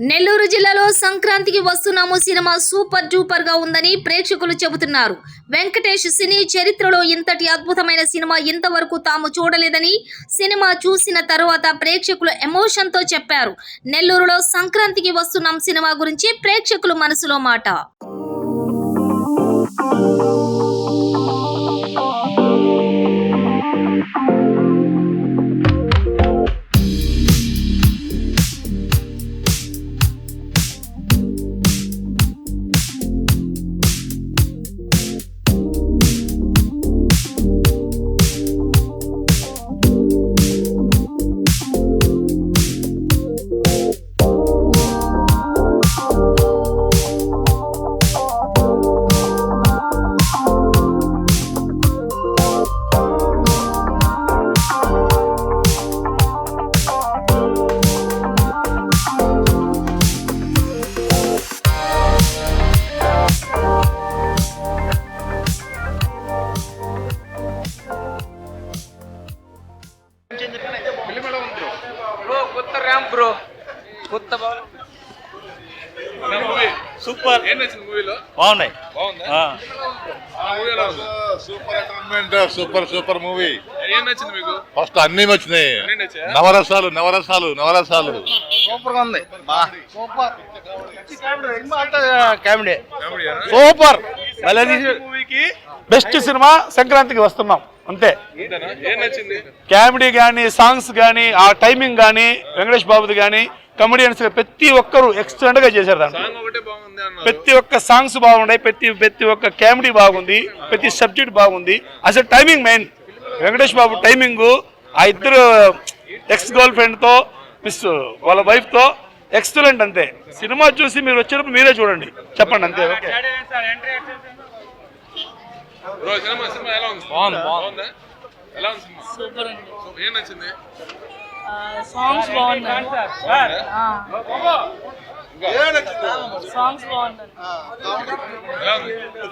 నెల్లూరు జిల్లాలో సంక్రాంతికి వస్తున్నాము. సినిమా సూపర్ డూపర్గా ఉందని ప్రేక్షకులు చెబుతున్నారు. వెంకటేష్ సినీ చరిత్రలో ఇంతటి అద్భుతమైన సినిమా ఇంతవరకు తాము చూడలేదని సినిమా చూసిన తరువాత ప్రేక్షకులు ఎమోషన్తో చెప్పారు. నెల్లూరులో సంక్రాంతికి వస్తున్నాం సినిమా గురించి ప్రేక్షకులు మనసులో మాట. కొత్త సూపర్. ఏం నచ్చింది మూవీలో? బాగున్నాయి. Super entertainment super super movie. ఏం నచ్చింది మీకు? ఫస్ట్ అన్ని వచ్చినాయి? నవరసాలు నవరసాలు నవరసాలు. సూపర్గా ఉంది సూపర్. కామెడీ. సూపర్. మూవీకి బెస్ట్ సినిమా సంక్రాంతికి వస్తున్నాం. అంతే. అంతేనా? ఏం నచ్చింది? కామెడీ కానీ సాంగ్స్ కానీ ఆ టైమింగ్ కానీ వెంకటేష్ బాబుది కానీ కమెడియన్స్ ప్రతి ఒక్కరు ఎక్సలెంట్గా చేశారు దాంట్లో. సాంగ్ ఒకటే బాగుంది అన్నారు. ప్రతి ఒక్క సాంగ్స్ బాగున్నాయి ప్రతి ప్రతి ఒక్క కామెడీ బాగుంది ప్రతి సబ్జెక్ట్ బాగుంది. అసలు timing main. Venkatesh Babu timing ఆ ఇద్దరు ఎక్స్ గర్ల్ ఫ్రెండ్తో మిస్ వాళ్ళ వైఫ్తో ఎక్సలెంట్ అంతే. సినిమా చూసి మీరు వచ్చినప్పుడు మీరే చూడండి. చెప్పండి అంతే ఓకే. బ్రో సినిమా సినిమా ఎలా ఉంది? బాగుంది, బాగుంది. బాగుందా? ఎలా ఉంది సినిమా? సూపర్ అండి. సూపర్. ఏం నచ్చింది? సాంగ్స్ బాగున్నాయి. సాంగ్స్ బాగున్నాయి.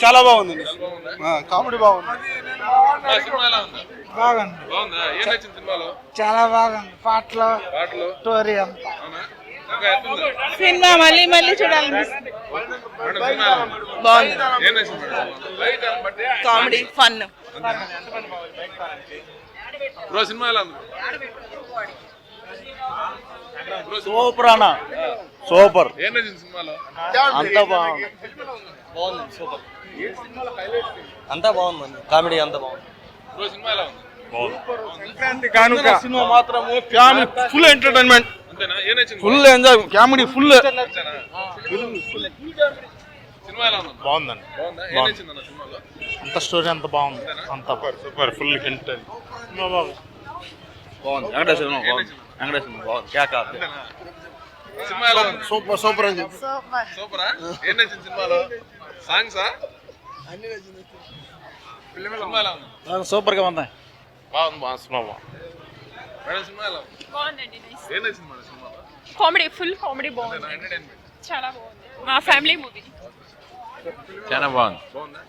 చాలా బాగుంది. చాలా బాగుందా కామెడీ బాగుంది. ఆ సినిమా ఎలా ఉంది? బాగుంది. చాలా బాగుంది. పాటలు పాటలు? స్టోరీ అంతా. సినిమా మళ్ళీ మళ్ళీ చూడాలనిపిస్తుంది. బాగుంది. Comedy fun. బ్రో సినిమా ఎలా ఉంది? బ్రో సినిమా సూపర్ అన్న. సూపర్. ఏం నచ్చింది సినిమాలో? అంతా బాగుంది. బాగుంది సూపర్. అంతా బాగుంది కామెడీ అంతా బాగుంది. బ్రో సినిమా ఎలా ఉంది? కానుక. సినిమా మాత్రం ఫ్యామిలీ ఫుల్ ఎంటర్టైన్మెంట్. అంతేనా? ఏం నచ్చింది? Full enjoy. Comedy full. అంతేనా సినిమా ఎలా ఉంది బాగుందండి. అంత స్టోరీ అంత బాగుంది. అంత సూపర్ ఫుల్ కంటెంట్ బాగుంది. వెంకటేశ్వర వెంకటేశ్వర బాగుంది. సూపర్ సూపర్ అని చెప్పి. సూపరా. ఏం నచ్చింది సినిమాలో? సాంగ్సా సినిమా ఎలా ఉంది? సూపర్గా ఉంది. బాగుంది బాగుంది. సినిమా బాగుంది. బాగుందండి ఏం నచ్చింది సినిమాలో? కామెడీ ఫుల్ కామెడీ బాగుంది. ఎంటర్టైన్మెంట్. చాలా బాగుంది. మా ఫ్యామిలీ మూవీ. చాలా బాగుంది. బాగుందా.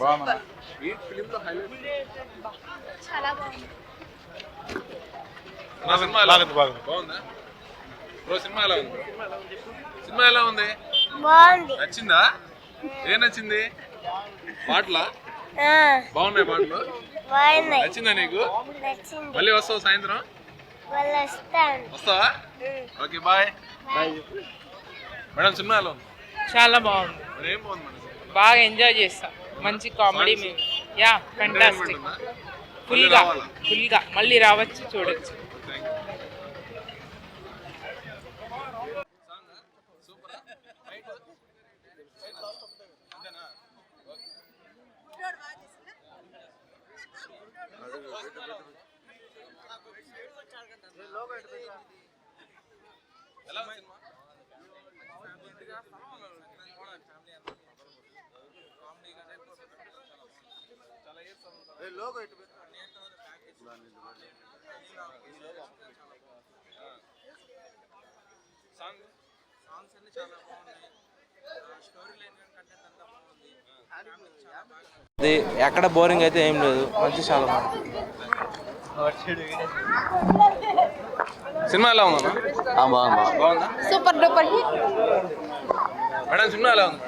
బాగుందా సినిమా ఎలా ఉంది? బాగుంది. బాగుందా బ్రో సినిమా ఎలా ఉంది? సినిమా ఎలా ఉంది? బాగుంది. నచ్చిందా? ఏం నచ్చింది? పాటలా? బాగున్నాయి పాటలు? నచ్చిందా నీకు? మళ్ళీ వస్తావు సాయంత్రం? వస్తావా? Okay bye. మేడం సినిమా ఎలా ఉంది? చాలా బాగుంది. బాగా ఎంజాయ్ చేస్తా. మంచి కామెడీ మూవీ యా ఫంటాస్టిక్ ఉందా? ఫుల్గా రావాలా? ఫుల్గా మళ్ళీ రావచ్చు చూడొచ్చు. ఉంది? సాంగ్? ఇది ఎక్కడ బోరింగ్ అయితే ఏం లేదు మంచి చాలా బాగుంది. సినిమా ఎలా ఉందమ్మా? బాగుంది. బాగుందా? Super duper hit. మేడం సినిమా ఎలా ఉంది.